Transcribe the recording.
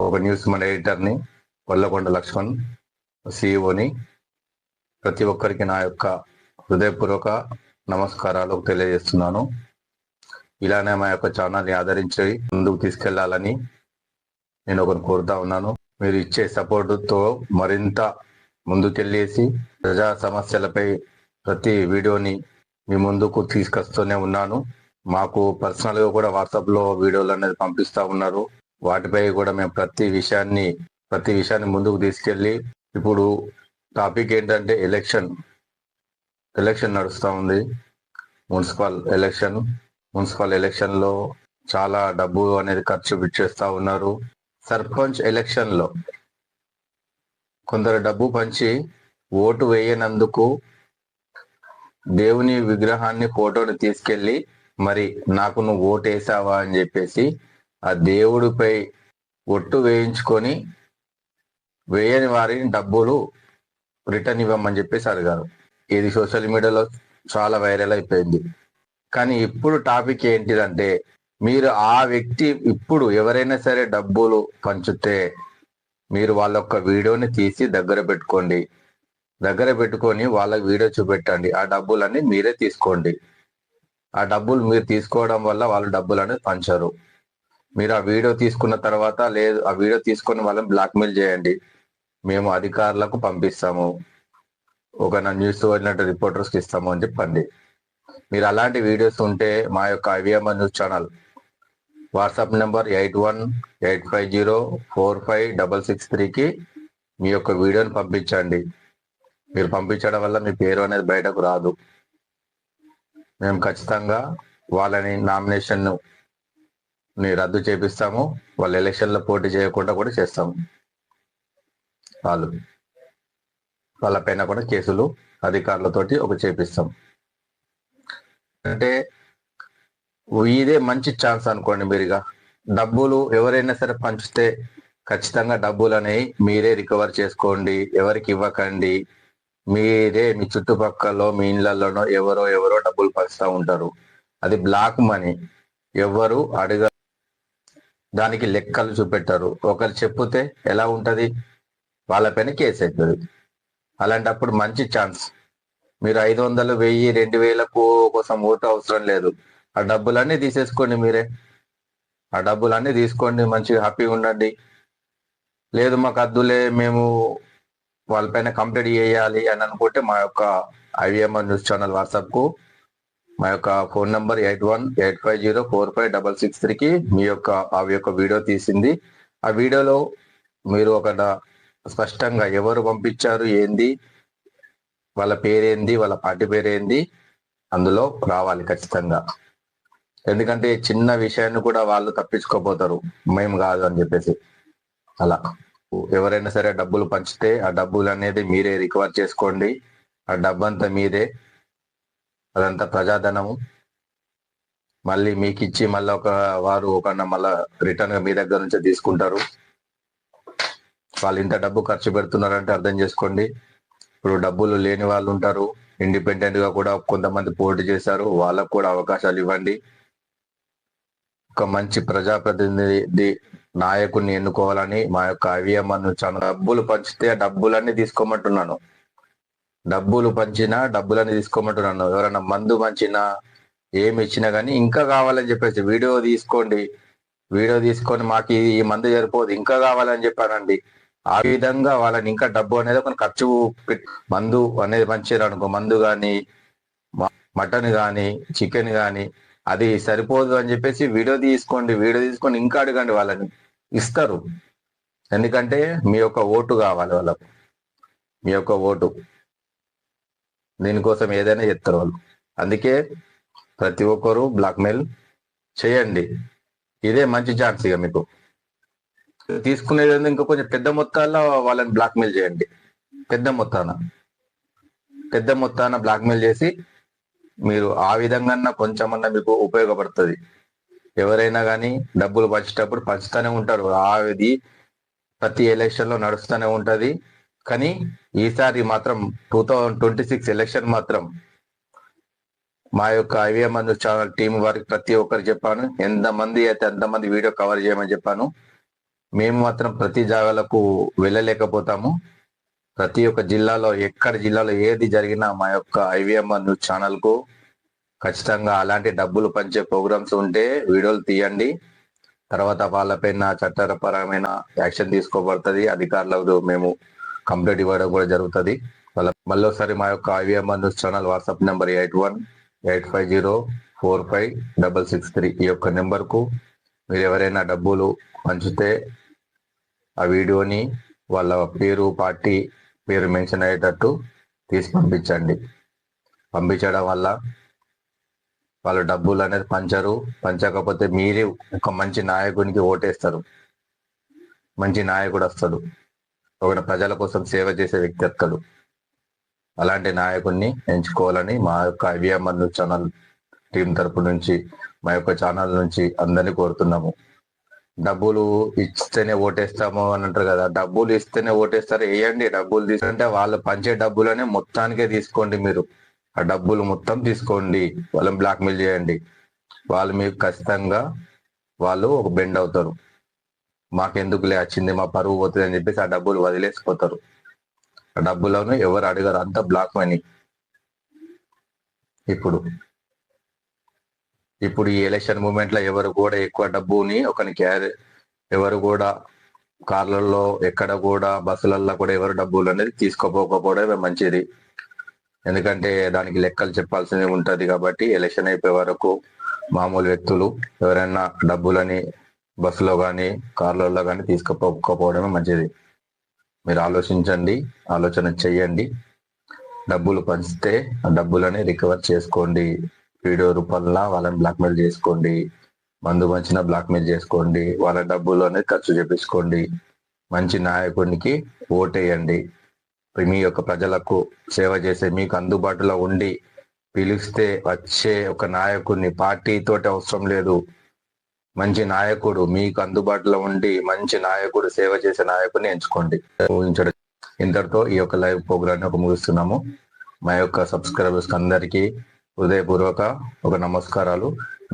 ఒక న్యూస్ మన ఎడిటర్ని వల్లకొండ లక్ష్మణ్ సిఇఓని ప్రతి ఒక్కరికి నా యొక్క హృదయపూర్వక నమస్కారాలు తెలియజేస్తున్నాను. ఇలానే మా యొక్క ఛానల్ని ఆదరించి ముందుకు తీసుకెళ్ళాలని నేను ఒకరు కోరుతా ఉన్నాను. మీరు ఇచ్చే సపోర్టుతో మరింత ముందుకెళ్ళేసి ప్రజా సమస్యలపై ప్రతి వీడియోని మీ ముందుకు తీసుకొస్తూనే ఉన్నాను. మాకు పర్సనల్గా కూడా వాట్సాప్లో వీడియోలు అనేది పంపిస్తా ఉన్నారు. వాటిపై కూడా మేము ప్రతి విషయాన్ని ప్రతి విషయాన్ని ముందుకు తీసుకెళ్ళి ఇప్పుడు టాపిక్ ఏంటంటే ఎలక్షన్. ఎలక్షన్ నడుస్తూ ఉంది. Municipal election. మున్సిపల్ ఎలక్షన్లో చాలా డబ్బు అనేది ఖర్చు పెట్టేస్తా ఉన్నారు. సర్పంచ్ ఎలక్షన్లో కొందరు డబ్బు పంచి ఓటు వేయనందుకు దేవుని విగ్రహాన్ని ఫోటోని తీసుకెళ్ళి మరి నాకు నువ్వు ఓటు వేసావా అని చెప్పేసి ఆ దేవుడిపై ఒట్టు వేయించుకొని వేయని వారిని డబ్బులు రిటర్న్ ఇవ్వమని చెప్పేసి అడిగారు. ఇది సోషల్ మీడియాలో చాలా వైరల్ అయిపోయింది. కానీ ఇప్పుడు టాపిక్ ఏంటిదంటే మీరు ఆ వ్యక్తి ఇప్పుడు ఎవరైనా సరే డబ్బులు పంచితే మీరు వాళ్ళ యొక్క వీడియోని తీసి దగ్గర పెట్టుకోండి. దగ్గర పెట్టుకొని వాళ్ళ వీడియో చూపెట్టండి. ఆ డబ్బులన్నీ మీరే తీసుకోండి. ఆ డబ్బులు మీరు తీసుకోవడం వల్ల వాళ్ళు డబ్బులు అనేది పంచరు. మీరు ఆ వీడియో తీసుకున్న తర్వాత లేదు ఆ వీడియో తీసుకొని వాళ్ళని బ్లాక్మెయిల్ చేయండి. మేము అధికారులకు పంపిస్తాము. ఒక నా న్యూస్ వెళ్ళినట్టు రిపోర్టర్స్కి ఇస్తాము అని చెప్పండి. మీరు అలాంటి వీడియోస్ ఉంటే మా యొక్క IVMR news channel. WhatsApp number eight one eight five zero four five double six త్రీకి మీ యొక్క వీడియోని పంపించండి. మీరు పంపించడం వల్ల మీ పేరు అనేది బయటకు రాదు. మేము ఖచ్చితంగా వాళ్ళని నామినేషన్ని రద్దు చేపిస్తాము. వాళ్ళు ఎలక్షన్లో పోటీ చేయకుండా కూడా చేస్తాము. వాళ్ళు వాళ్ళ పైన కూడా కేసులు అధికారులతోటి ఒక చేపిస్తాం. అంటే ఇదే మంచి ఛాన్స్ అనుకోండి మీరుగా. డబ్బులు ఎవరైనా సరే పంచితే ఖచ్చితంగా డబ్బులు అనేవి మీరే రికవర్ చేసుకోండి ఎవరికి ఇవ్వకండి. మీరే మీ చుట్టుపక్కల మీ ఇళ్ళలోనో ఎవరో ఎవరో డబ్బులు పంచుతూ ఉంటారు. అది బ్లాక్ మనీ. ఎవరు అడగ దానికి లెక్కలు చూపెట్టారు. ఒకరు చెప్తే ఎలా ఉంటది? వాళ్ళపైన కేసు అవుతుంది అలాంటప్పుడు మంచి ఛాన్స్. మీరు ఐదు వందలు వెయ్యి రెండు వేలకు కోసం ఓటు అవసరం లేదు. ఆ డబ్బులన్నీ తీసేసుకోండి మీరే. ఆ డబ్బులన్నీ తీసుకోండి మంచిగా హ్యాపీగా ఉండండి. లేదు మాకు అద్దులే మేము వాళ్ళపైన కంప్లీట్ చేయాలి అని అనుకుంటే మా యొక్క ఐవిఎంఆర్ న్యూస్ ఛానల్ వాట్సాప్కు మా యొక్క phone number eight one eight five zero four five double six త్రీకి మీ యొక్క ఆ యొక్క వీడియో తీసింది. ఆ వీడియోలో మీరు ఒక స్పష్టంగా ఎవరు పంపించారు ఏంది వాళ్ళ పేరేంది వాళ్ళ పార్టీ పేరేంది అందులో రావాలి ఖచ్చితంగా. ఎందుకంటే చిన్న విషయాన్ని కూడా వాళ్ళు తప్పించుకోపోతారు మేము కాదు అని చెప్పేసి. అలా. ఎవరైనా సరే డబ్బులు పంచితే ఆ డబ్బులు అనేది మీరే రికవర్ చేసుకోండి. ఆ డబ్బు అంతా మీదే. అదంతా ప్రజాధనము. మళ్ళీ మీకు ఇచ్చి మళ్ళీ ఒక వారు ఒక మళ్ళా రిటర్న్గా మీ దగ్గర నుంచే తీసుకుంటారు. వాళ్ళు ఇంత డబ్బు ఖర్చు పెడుతున్నారంటే అర్థం చేసుకోండి. ఇప్పుడు డబ్బులు లేని వాళ్ళు ఉంటారు ఇండిపెండెంట్గా కూడా కొంతమంది పోటీ చేశారు. వాళ్ళకు కూడా అవకాశాలు ఇవ్వండి. ఒక మంచి ప్రజాప్రతినిధి నాయకుడిని ఎన్నుకోవాలని మా యొక్క ఐవిఎంఆర్ చాలా డబ్బులు పంచితే ఆ డబ్బులన్నీ తీసుకోమంటున్నాను. డబ్బులు పంచినా డబ్బులన్నీ తీసుకోమంటున్నాను. ఎవరైనా మందు పంచినా ఏమి ఇచ్చినా కానీ ఇంకా కావాలని చెప్పేసి వీడియో తీసుకోండి. వీడియో తీసుకొని మాకు ఈ- మందు సరిపోదు ఇంకా కావాలని చెప్పానండి. ఆ విధంగా వాళ్ళని ఇంకా డబ్బు అనేది ఒక ఖర్చు మందు అనేది పంచారు అనుకో మందు కానీ మటన్ కానీ చికెన్ కానీ అది సరిపోదు అని చెప్పేసి వీడియో తీసుకోండి వీడియో తీసుకొని ఇంకా అడగండి వాళ్ళని. ఇస్తారు. ఎందుకంటే మీ యొక్క ఓటు కావాలి వాళ్ళకు. మీ యొక్క ఓటు. దీనికోసం ఏదైనా చెప్తారు వాళ్ళు. అందుకే ప్రతి ఒక్కరు బ్లాక్మెయిల్ చేయండి. ఇదే మంచి ఛాన్స్ ఇక మీకు. తీసుకునేది ఇంకా కొంచెం పెద్ద మొత్తాల్లో వాళ్ళని బ్లాక్మెయిల్ చేయండి. పెద్ద మొత్తాన. పెద్ద మొత్తాన బ్లాక్మెయిల్ చేసి మీరు ఆ విధంగా కొంచెమన్నా మీకు ఉపయోగపడుతుంది. ఎవరైనా కానీ డబ్బులు పంచేటప్పుడు పంచుతూనే ఉంటారు. ఆది ప్రతి ఎలక్షన్లో నడుస్తూనే ఉంటది. కానీ ఈసారి మాత్రం two thousand twenty six election మాత్రం మా యొక్క ఐవే మందు ఛానల్ టీం వారికి ప్రతి ఒక్కరికి చెప్పాను. ఎంతమంది అయితే ఎంతమంది వీడియో కవర్ చేయమని చెప్పాను. మేము మాత్రం ప్రతి జాగాలకు వెళ్ళలేకపోతాము. ప్రతి ఒక్క జిల్లాలో ఎక్కడ జిల్లాలో ఏది జరిగినా మా యొక్క ఐవీఎంఆర్ న్యూస్ ఛానల్కు ఖచ్చితంగా అలాంటి డబ్బులు పంచే ప్రోగ్రామ్స్ ఉంటే వీడియోలు తీయండి. తర్వాత వాళ్ళపైన చట్టపరమైన యాక్షన్ తీసుకోబడుతుంది. అధికారులకు మేము కంప్లైంట్ ఇవ్వడం కూడా జరుగుతుంది. వాళ్ళ మళ్ళీ మా యొక్క IVMR news channel WhatsApp number eight one eight five zero four five double six three ఈ యొక్క నెంబర్కు మీరు ఎవరైనా డబ్బులు పంచితే ఆ వీడియోని వాళ్ళ పేరు పార్టీ మీరు మెన్షన్ అయ్యేటట్టు తీసి పంపించండి. పంపించడం వల్ల వాళ్ళు డబ్బులు అనేది పంచరు. పంచకపోతే మీరే ఒక మంచి నాయకునికి ఓటేస్తారు. మంచి నాయకుడు వస్తాడు. ఒక ప్రజల కోసం సేవ చేసే వ్యక్తి వస్తాడు. అలాంటి నాయకుడిని ఎంచుకోవాలని మా యొక్క ఐవిఎంఆర్ ఛానల్ టీం తరపు నుంచి మా యొక్క ఛానల్ నుంచి అందరినీ కోరుతున్నాము. డబ్బులు ఇస్తేనే ఓటేస్తాము అని అంటారు కదా. డబ్బులు ఇస్తేనే ఓటేస్తారు. వేయండి డబ్బులు తీసుకుంటే వాళ్ళు పంచే డబ్బులనే మొత్తానికే తీసుకోండి మీరు. ఆ డబ్బులు మొత్తం తీసుకోండి. వాళ్ళని బ్లాక్మెయిల్ చేయండి. వాళ్ళు మీకు ఖచ్చితంగా వాళ్ళు ఒక బెండ్ అవుతారు. మాకెందుకులే వచ్చింది మా పరువు పోతుంది అని చెప్పేసి ఆ డబ్బులు వదిలేసిపోతారు. ఆ డబ్బులను ఎవరు అడగరు. అంత బ్లాక్ మనీ ఇప్పుడు ఇప్పుడు ఈ ఎలక్షన్ మూమెంట్లో ఎవరు కూడా ఎక్కువ డబ్బుని ఒకని క్యారీ ఎవరు కూడా కార్లలో ఎక్కడ కూడా బస్సులలో కూడా ఎవరు డబ్బులు అనేది తీసుకోపోకపోవడమే మంచిది. ఎందుకంటే దానికి లెక్కలు చెప్పాల్సింది ఉంటుంది కాబట్టి ఎలక్షన్ అయిపోయే వరకు మామూలు వ్యక్తులు ఎవరైనా డబ్బులని బస్సులో కానీ కార్లలో కానీ తీసుకుపోకపోవడమే మంచిది. మీరు ఆలోచించండి ఆలోచన చెయ్యండి డబ్బులు పంచితే ఆ డబ్బులని రికవర్ చేసుకోండి. వీడియో రూపంలో వాళ్ళని బ్లాక్మెయిల్ చేసుకోండి మందు మంచిన బ్లాక్మెయిల్ చేసుకోండి వాళ్ళ డబ్బులోనే ఖర్చు చేపించుకోండి. మంచి నాయకునికి ఓటేయండి. మీ యొక్క ప్రజలకు సేవ చేసే మీకు అందుబాటులో ఉండి పిలిస్తే వచ్చే ఒక నాయకుడిని పార్టీతోటి అవసరం లేదు. మంచి నాయకుడు మీకు అందుబాటులో ఉండి మంచి నాయకుడు సేవ చేసే నాయకుడిని ఎంచుకోండి. ఊహించడం. ఇంతటితో ఈ యొక్క లైవ్ ప్రోగ్రామ్ ఒక ముగిస్తున్నాము. మా యొక్క సబ్స్క్రైబర్స్ అందరికీ హృదయపూర్వక ఒక నమస్కారాలు.